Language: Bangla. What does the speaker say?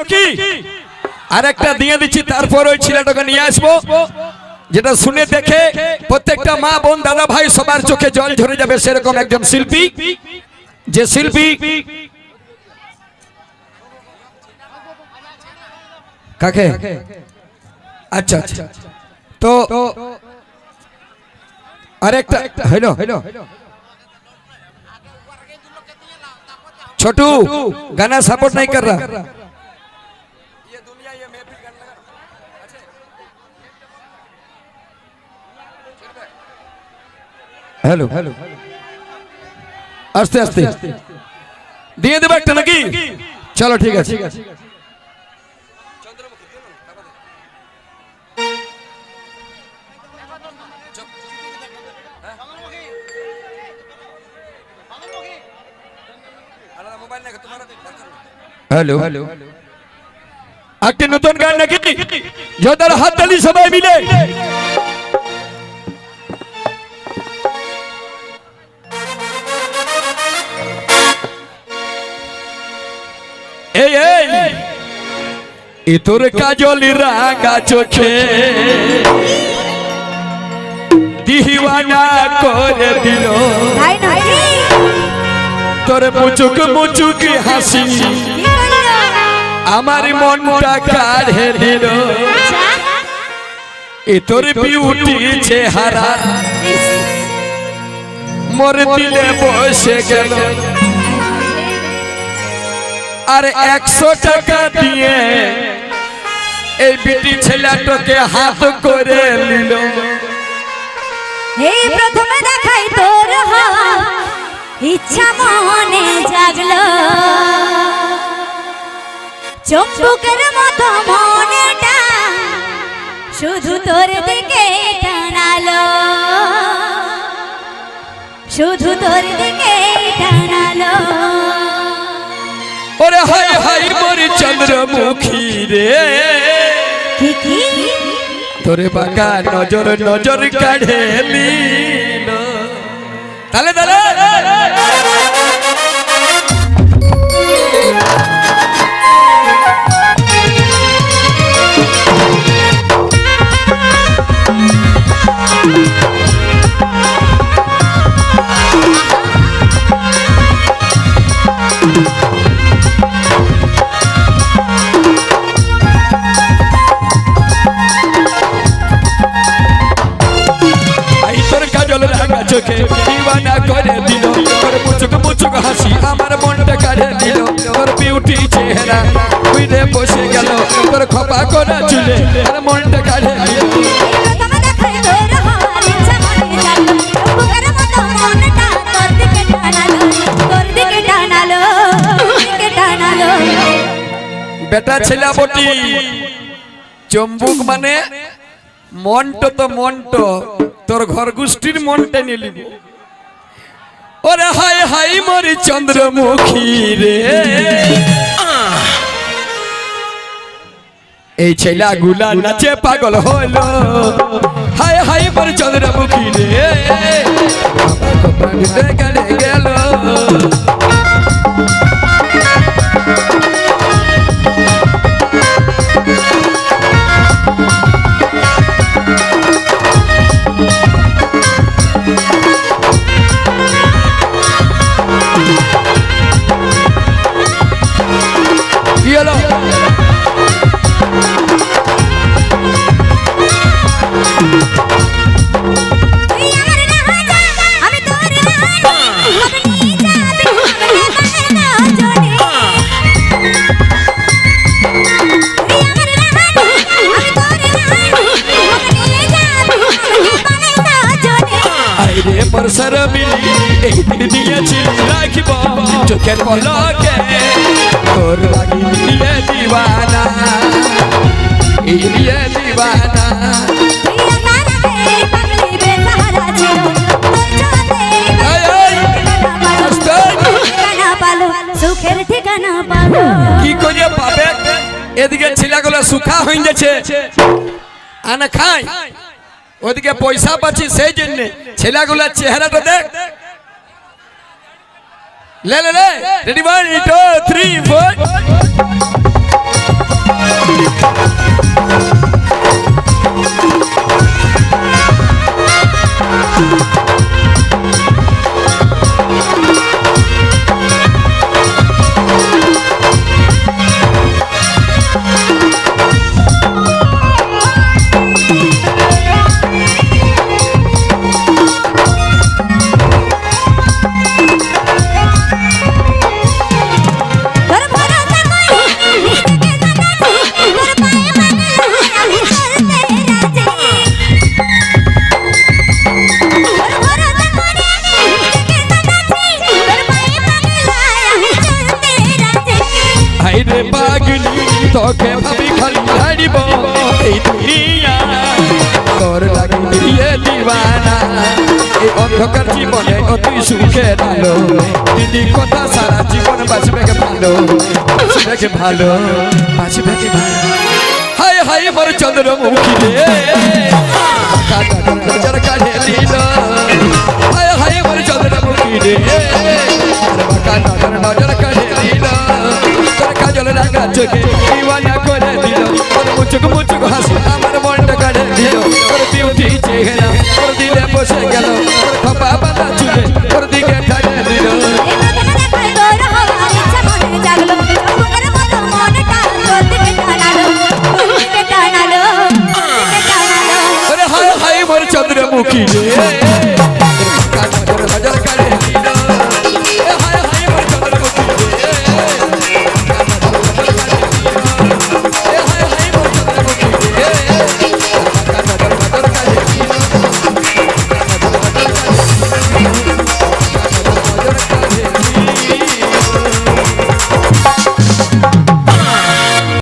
নাকি আর একটা দিয়ে দিচ্ছি তারপর ওই ছেলেটাকে নিয়ে আসবো যেটা শুনে দেখে প্রত্যেকটা মা বোন দাদা ভাই সবার চোখে জল ঝরে যাবে সেরকম একজন শিল্পী যে শিল্পী কাকে আচ্ছা আচ্ছা তো আরেকটা হইলো হইলো छोटू गाना सपोर्ट नहीं कर रहा হ্যালো হ্যালো আস্তে আস্তে। দিয়ে দেবে একটা নাকি? চলো ঠিক আছে। হ্যালো হ্যালো একটি নতুন গান নাকি? যোদ্ধার হাত তালি সবাই মিলে। এ তোর কাজল রাঙা চোখে। দিওয়ানা করে দিল। তোর মুচুক মুচুক হাসি? আমার মনটা কাঢ়ে দিল এ তোর বিউটি চেহারা। মোর দিলে বসে গেল। আর একশো টাকা দিয়ে এই বিটি ছেলেটাকে হাত করে নিল। এই প্রথমে দেখাই তোর ইচ্ছা মনে জাগলো। চম্পুকের মতো মনেটা শুধু তোর দিকে টানালো। শুধু তোর দিকে টানালো। ওরে হাই হাই মোর চন্দ্রমুখী রে। তোরে বাঁকা নজর নজর কাঢ়ে নিল। তালে। কাজল চোখে দিওয়ানা করে দিল। তোর মুচুক মুচুক হাসি আমার মনটা কাঢ়ে দিল। তোর বিউটি চেহারা উইরে বসে গেল। তোর খপা করা চুলে আর মনটা কাঢ়ে দিল। বেটা ছেলে বটি, চম্বুক মানে মন্ট তো মন্ট। তোর ঘর গোষ্ঠীর মনটা নিয়ে নিব। ওরে হাই হাই মরি চন্দ্রমুখী রে। এই ছেলা গুলা নাচে পাগল হলো হাই হাই পর চন্দ্রমুখী রে। গেল। বর্ষার মিলি এই দিয়েছি রাখিব চোখের পলকে তোর লাগি দিয়ে দিবানা এই দিয়ে দিবানা তোর কি করে পাবে এদিকে ছেলেগুলো সুখা হয়ে যাচ্ছে আনা খাই ওদিকে পয়সা পাচ্ছি সেই জন্য। ছেলেগুলোর চেহারাটা দেখ। লে লে লে। Ready one two three four তোকে ভাবি খালি হারিব। এই দুনিয়া তোর লাগে দিয়ে দিবানা। এই অন্ধকার জীবনে অতি সুখে আলো দিদি কথা সারা জীবন বাঁচবে ভালো? বাঁচবে ভালো? বাঁচবে ভালো? হায় হায় মোর চন্দ্রমুখী রে। কাটা নজর কাঢ়ে রাঙা চোখে দিওয়ানা করে দিল। তোর মুচুক মুচুক হাসি আমার মনটা কাঢ়ে দিল। তোর বিউটি চেহারা তোর দিলে বসে গেল। তোর খপা বাঁধা চুলে তোর দিকে চন্দ্রমুখী